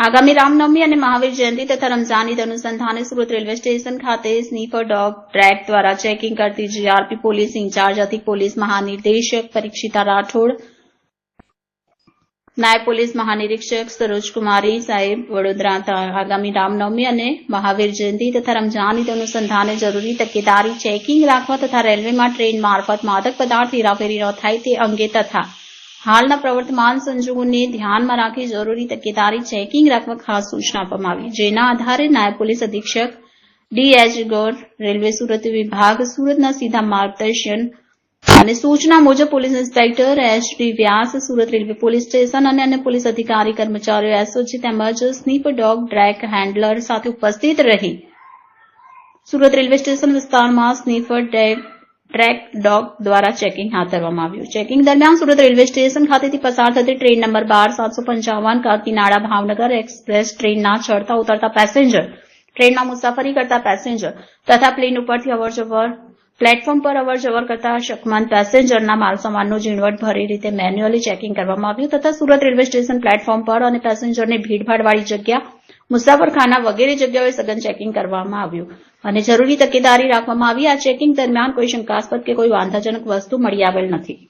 આગામી રામનવમી અને મહાવીર જયંતિ તથા રમઝાન ઈદ અનુસંધાને સુરત રેલવે સ્ટેશન ખાતે સ્નીફર ડોગ ટ્રેક દ્વારા ચેકિંગ કરતી જીઆરપી પોલીસ ઇન્ચાર્જ અધિક પોલીસ મહાનિર્દેશક પરીક્ષિતા રાઠોડ, નાયબ પોલીસ મહાનિરીક્ષક સરોજકુમારી સાહેબ, વડોદરા આગામી રામનવમી અને મહાવીર જયંતિ તથા રમઝાન ઈદ અનુસંધાને જરૂરી તકેદારી ચેકિંગ રાખવા તથા રેલવેમાં ટ્રેન મારફત માદક પદાર્થ હેરાફેરી ન થાય તે અંગે તથા હાલના પ્રવર્તમાન સંજોગોને ધ્યાનમાં રાખી જરૂરી તકેદારી ચેકિંગ રાખવા ખાસ સૂચના આપવામાં આવી. જેના આધારે નાયબ પોલીસ અધિક્ષક ડીએચ ગોર, રેલવે સુરત વિભાગ, સુરતના સીધા માર્ગદર્શન અને સૂચના મુજબ police inspector H D Vyas, Surat railway police station અને અન્ય પોલીસ અધિકારી, કર્મચારીઓ, એસઓજી તેમજ સ્નીપ ડોગ ડ્રેક હેન્ડલર સાથે ઉપસ્થિત રહી. સુરત રેલવે સ્ટેશન વિસ્તારમાં સ્નીફર ડેગ ટ્રેક ડોગ દ્વારા ચેકિંગ હાથ ધરવામાં આવ્યું. ચેકિંગ દરમિયાન સુરત રેલવે સ્ટેશન ખાતેથી પસાર થતી ટ્રેન નંબર બાર સાતસો પંચાવન કાકીનાડા ભાવનગર એક્સપ્રેસ ટ્રેનના ચડતા ઉતરતા પેસેન્જર, ટ્રેનમાં મુસાફરી કરતા પેસેન્જર તથા પ્લેન ઉપરથી અવરજવર, પ્લેટફોર્મ પર અવરજવર કરતા શકમાન પેસેન્જરના માલસામાનનું ઝીણવટ ભરી રીતે મેન્યુઅલી ચેકિંગ કરવામાં આવ્યું તથા સુરત રેલવે સ્ટેશન પ્લેટફોર્મ પર અને પેસેન્જરને ભીડભાડવાળી જગ્યા મુસાફરખાના વગેરે જગ્યાઓએ સઘન ચેકિંગ કરવામાં આવ્યું. અને જરૂરી તકેદારી રાખવામાં આવી. આ ચેકિંગ દરમિયાન કોઈ શંકાસ્પદ કે કોઈ વાંધાજનક વસ્તુ મળી આવેલ નથી.